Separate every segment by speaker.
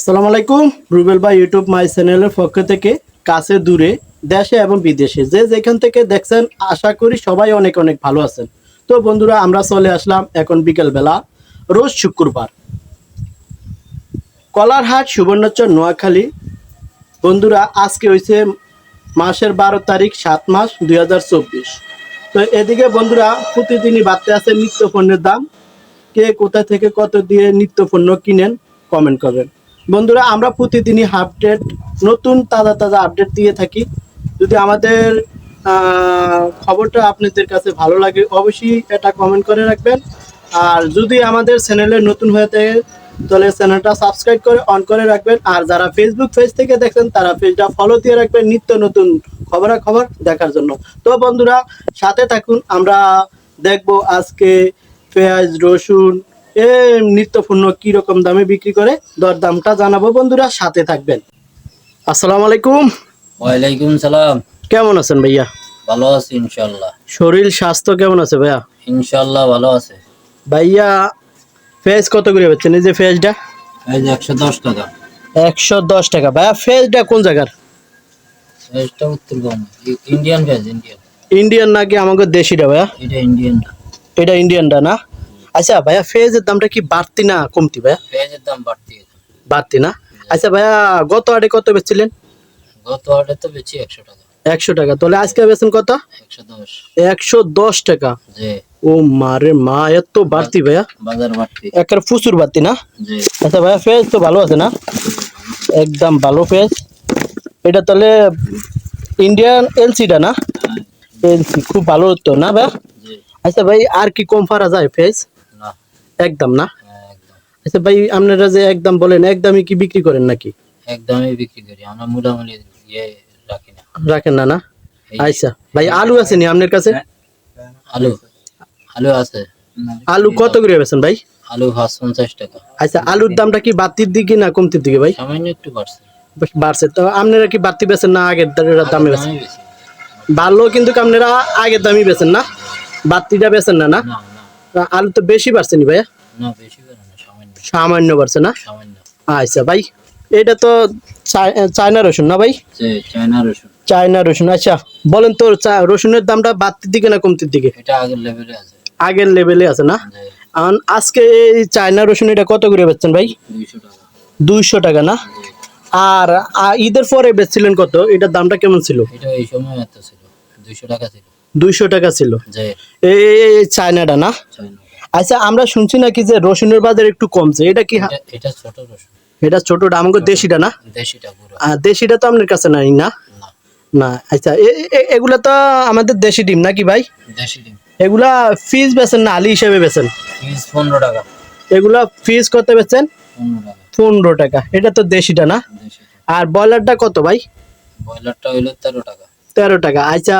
Speaker 1: আসসালামু আলাইকুম, রুবেল বা ইউটিউব মাই চ্যানেলের পক্ষ থেকে কাছে দূরে, দেশে এবং বিদেশে। যে যেখান থেকে দেখছেন, আশা করি সবাই অনেক অনেক ভালো আছেন। তো বন্ধুরা, আমরা চলে আসলাম এখন বিকেলবেলা, রোজ শুক্রবার। কলারহাট, সুবর্ণচর, নোয়াখালী। বন্ধুরা, আজকে হয়েছে মাসের বারো তারিখ, সাত মাস, দুই হাজার চব্বিশ। তো এদিকে বন্ধুরা, প্রতিদিনই বাড়তে আছে নিত্য পণ্যের দাম। কে কোথা থেকে কত দিয়ে নিত্য পণ্য কিনেন কমেন্ট করবেন। বন্ধুরা, আমরা প্রতিদিনই আপডেট নতুন তাজা তাজা আপডেট দিয়ে থাকি। যদি আমাদের খবরটা আপনাদের কাছে ভালো লাগে, অবশ্যই এটা কমেন্ট করে রাখবেন। আর যদি আমাদের চ্যানেলে নতুন হয়ে থাকে, তাহলে চ্যানেলটা সাবস্ক্রাইব করে অন করে রাখবেন। আর যারা ফেসবুক পেজ থেকে দেখেন তারা পেজটা ফলো দিয়ে রাখবেন নিত্য নতুন খবরাখবর দেখার জন্য। তো বন্ধুরা, সাথে থাকুন, আমরা দেখব আজকে পেঁয়াজ, রসুন নিত্যপূর্ণ কি রকম দামে বিক্রি করে দর দামটা জানাব বন্ধুরা সাথে থাকবেন। আসসালামু আলাইকুম।
Speaker 2: ওয়ালাইকুম সালাম।
Speaker 1: কেমন আছেন ভাইয়া?
Speaker 2: ভালো আছি ইনশাল্লাহ
Speaker 1: শরীর স্বাস্থ্য কেমন আছে ভাইয়া?
Speaker 2: ইনশাল্লাহ ভালো আছে।
Speaker 1: ভাইয়া ফেজ কত করে বেচছেন? এই যে ফেজটা
Speaker 2: এই যে একশো দশ টাকা।
Speaker 1: একশো দশ টাকা। ভাইয়া ফেজটা কোন জায়গার?
Speaker 2: এটা Uttarbanga. Indian veg Indian.
Speaker 1: Indian নাকি আমাকে দেশিটা ভাইয়া?
Speaker 2: এটা ইন্ডিয়ান
Speaker 1: এটা ইন্ডিয়ানটা না? আচ্ছা ভাইয়া ফেজের দামটা কি বাড়তি না কমতি ভাইয়া?
Speaker 2: পেঁয়াজের দাম বাড়তি।
Speaker 1: বাড়তি না? আচ্ছা ভাইয়া গত আটে কত বেচছিলেন?
Speaker 2: গত হাটে তো বেশি একশো টাকা।
Speaker 1: একশো টাকা। তাহলে আজকে বেচেন কত?
Speaker 2: একশো দশ।
Speaker 1: টাকা। ও মারে মা এত বাড়তি ভাইয়া।
Speaker 2: বাজার বাড়তি।
Speaker 1: একের প্রচুর বাড়তি না? আচ্ছা ভাইয়া ফেজ তো ভালো আছে না? একদম ভালো ফেজ। এটা তাহলে ইন্ডিয়ান এলসিটা না? এলসি খুব ভালো তো না ভাইয়া? আচ্ছা ভাই আর কি কম পারা যায় ফেজ? একদম না?
Speaker 2: হ্যাঁ,
Speaker 1: আচ্ছা ভাই আপনারা যে একদম বলেন একদমই কি বিক্রি করেন নাকি?
Speaker 2: একদমই বিক্রি করি আমরা মোটামুটি ইয়ে রাখি না।
Speaker 1: রাখেন না না? আচ্ছা। ভাই আলু আছে নি আপনার কাছে?
Speaker 2: আলু। আলু আছে।
Speaker 1: আলু কত করে বেছেন ভাই?
Speaker 2: আলু পাঁচ পঞ্চাশ টাকা।
Speaker 1: আচ্ছা আলুর দামটা কি বাড়তির দিকে না কমতির দিকে ভাই?
Speaker 2: সামান্য একটু বাড়ছে।
Speaker 1: বাড়ছে। তো আপনারা কি বাড়তি বেছেন না আগের দামে বেছেন ভালো কিন্তু আপনারা আগের দামই বেছেন না? বাড়তিটা বেছেন না না। আলু তো বেশি বাড়ছে নি ভাইয়া?
Speaker 2: সামান্য।
Speaker 1: সামান্য বাড়ছে না? আচ্ছা ভাই এটা তো চায়না রসুন না ভাই?
Speaker 2: চায়না রসুন।
Speaker 1: চায়না রসুন আচ্ছা। বলেন তো রসুনের দামটা বাড়তির দিকে না কমতির দিকে?
Speaker 2: এটা আগের লেভেলে আছে।
Speaker 1: আগের লেভেলে আছে না? আজকে এই চায়না রসুন এটা কত করে বেচছেন ভাই?
Speaker 2: দুইশো টাকা।
Speaker 1: না? আর ঈদের পরে বেচছিলেন কত? এটার দামটা কেমন ছিল?
Speaker 2: এটা এই সময় এত ছিল। দুইশো টাকা ছিল।
Speaker 1: দুইশো টাকা ছিল। এই চায়নাটা না? আচ্ছা আমরা শুনছি নাকি যে রসুনের বাজার একটু কমছে। এটা কি
Speaker 2: এটা- ছোট রসুন।
Speaker 1: এটা ছোটটা আমাকে দেশিটা না?
Speaker 2: দেশিটা
Speaker 1: তো আপনার কাছে নাই না?
Speaker 2: না।
Speaker 1: আচ্ছা এগুলা তো আমাদের দেশি ডিম নাকি ভাই?
Speaker 2: দেশি ডিম।
Speaker 1: এগুলা ফিজ বেচেন না আলি হিসেবে বেচেন?
Speaker 2: পিস পনেরো টাকা।
Speaker 1: এগুলা ফিজ কত বেচেন?
Speaker 2: পনেরো টাকা।
Speaker 1: এটা তো দেশিটা না? আর ব্রয়লারটা কত ভাই?
Speaker 2: ব্রয়লারটা হইল তেরো টাকা।
Speaker 1: তেরো টাকা। আচ্ছা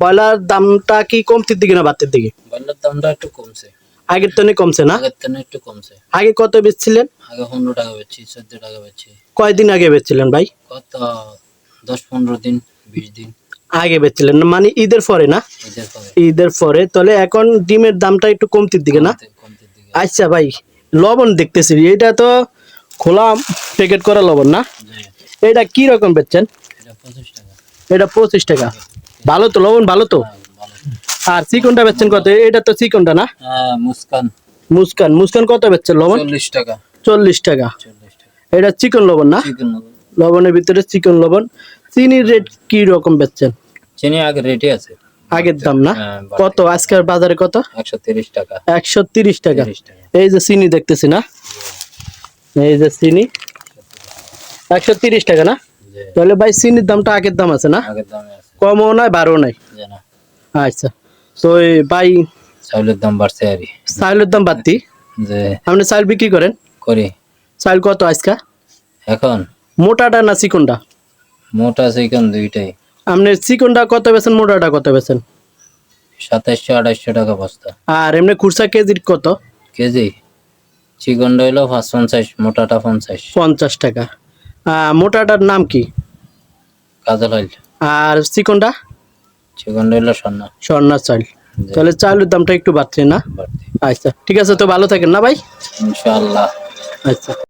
Speaker 1: ব্রয়লার দামটা কি কমতির দিকে না বাড়তির দিকে?
Speaker 2: ব্রয়লার দামটা একটু কমছে।
Speaker 1: আগের তো কমছে না?
Speaker 2: আগের থেকে একটু কমছে।
Speaker 1: আগে কত বেচছিলেন?
Speaker 2: আগে পনেরো টাকা বেচছি চোদ্দ টাকা বেচছি।
Speaker 1: কয়দিন আগে বেচছিলেন ভাই?
Speaker 2: কত? দশ পনেরো দিন বিশ দিন।
Speaker 1: আগে বেচছিলেন মানে ঈদের পরে না?
Speaker 2: ঈদের পরে।
Speaker 1: ঈদের পরে। তাহলে এখন ডিমের দামটা একটু কমতির দিকে না? আচ্ছা ভাই লবণ দেখতেছি। এটা তো খোলা প্যাকেট করা লবণ না? এটা কি রকম বেচছেন?
Speaker 2: এটা পঁচিশ টাকা।
Speaker 1: এটা পঁচিশ টাকা। ভালো তো লবণ ভালো তো? আর চিকনটা বেচছেন কত? এটা তো চিকনটা না?
Speaker 2: হ্যাঁ মুস্কান।
Speaker 1: মুস্কান। মুস্কান কত বেচছেন লবণ?
Speaker 2: চল্লিশ টাকা।
Speaker 1: চল্লিশ টাকা। এটা চিকন লবণ না? লবণের ভিতরে চিকন লবণ। চিনির রেট কি রকম বেচছেন?
Speaker 2: চিনি আগে রেটে আছে।
Speaker 1: আগের দাম না?
Speaker 2: হ্যাঁ,
Speaker 1: কত? আজকের বাজারে কত?
Speaker 2: একশো তিরিশ টাকা।
Speaker 1: একশো তিরিশ টাকা। এই যে চিনি দেখতেছি না? এই যে চিনি। একশো তিরিশ টাকা না? তাহলে ভাই চিনির দামটা আগের দাম আছে না? কমও নাই বারো নাই? আচ্ছা। তো ভাই
Speaker 2: চাউলের দাম বাড়ছে আর
Speaker 1: চাইলের দাম বাড়তি?
Speaker 2: যে
Speaker 1: আপনি চাইল বিক্রি করেন?
Speaker 2: করি।
Speaker 1: চাইল কত আজকা?
Speaker 2: এখন?
Speaker 1: মোটাটা না চিকনটা?
Speaker 2: মোটা চিকন দুইটাই।
Speaker 1: আপনি চিকনটা কত বেছেন মোটাটা কত বেছেন
Speaker 2: সাতাইশশো আঠাইশশো টাকা বস্তা।
Speaker 1: আর এমনি খুরসা কেজির কত?
Speaker 2: কেজি? চিকনটা হইল পঞ্চাশ মোটাটা পঞ্চাশ।
Speaker 1: পঞ্চাশ টাকা। মোটাটার নাম কি?
Speaker 2: কাজল
Speaker 1: আর চিকনটা?
Speaker 2: চিকনটা হইল স্বর্ণ।
Speaker 1: চাইল তাহলে চাইলের দামটা একটু বাড়ছে না? আচ্ছা ঠিক আছে তো ভালো থাকেন না ভাই?
Speaker 2: ইনশাআল্লাহ।
Speaker 1: আচ্ছা।